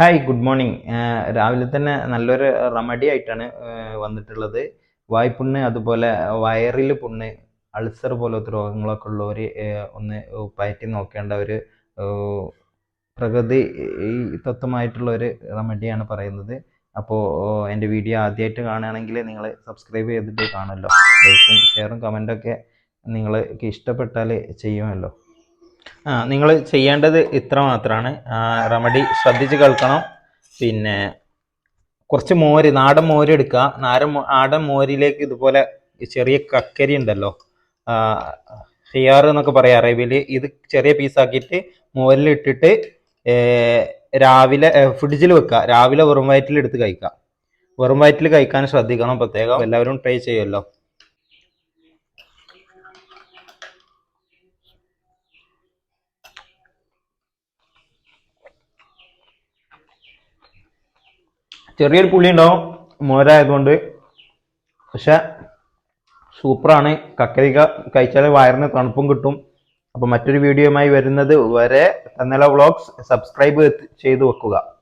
Hi good morning രാവിലെ തന്നെ നല്ലൊരു റെമഡി ആയിട്ടാണ് വന്നിട്ടുള്ളത്. വായ്പുണ്ണ് അതുപോലെ വയറിൽ പുണ്ണ് അൾസർ പോലത്തെ രോഗങ്ങളൊക്കെ ഉള്ളവർ ഒന്ന് പയറ്റി നോക്കേണ്ട ഒരു പ്രകൃതി തത്വമായിട്ടുള്ള ഒരു റെമഡിയാണ് പറയുന്നത്. അപ്പോൾ എന്റെ വീഡിയോ ആദ്യമായിട്ട് കാണുകയാണെങ്കിൽ നിങ്ങൾ സബ്സ്ക്രൈബ് ചെയ്തിട്ട് കാണുമല്ലോ. ലൈക്കും ഷെയറും കമന്റൊക്കെ നിങ്ങൾക്ക് ഇഷ്ടപ്പെട്ടാൽ ചെയ്യുമല്ലോ. നിങ്ങൾ ചെയ്യേണ്ടത് ഇത്ര മാത്രമാണ് റെമഡി ശ്രദ്ധിച്ച് കേൾക്കണം. പിന്നെ കുറച്ച് മോര് നാടൻ മോര് എടുക്കുക. നാടൻ നാടൻ മോരിലേക്ക് ഇതുപോലെ ചെറിയ കക്കരി ഉണ്ടല്ലോ. ഹിയാർ എന്നൊക്കെ പറയാം അറേബ്യയിൽ ഇത് ചെറിയ പീസാക്കിയിട്ട് മോരിൽ ഇട്ടിട്ട് രാവിലെ ഫ്രിഡ്ജിൽ വെക്കുക. രാവിലെ വെറും വയറ്റിൽ എടുത്ത് കഴിക്കുക. വെറും വയറ്റിൽ കഴിക്കാൻ ശ്രദ്ധിക്കണം പ്രത്യേകം. എല്ലാവരും ട്രൈ ചെയ്യുമല്ലോ. ചെറിയൊരു പുളി ഉണ്ടാവും മോരായതുകൊണ്ട്. പക്ഷെ സൂപ്പറാണ്. കക്കരിക്ക കഴിച്ചാൽ വയറിന് തണുപ്പും കിട്ടും. അപ്പൊ മറ്റൊരു വീഡിയോയുമായി വരുന്നത് വരെ തന്നല വ്ളോഗ്സ് സബ്സ്ക്രൈബ് ചെയ്ത് വെക്കുക.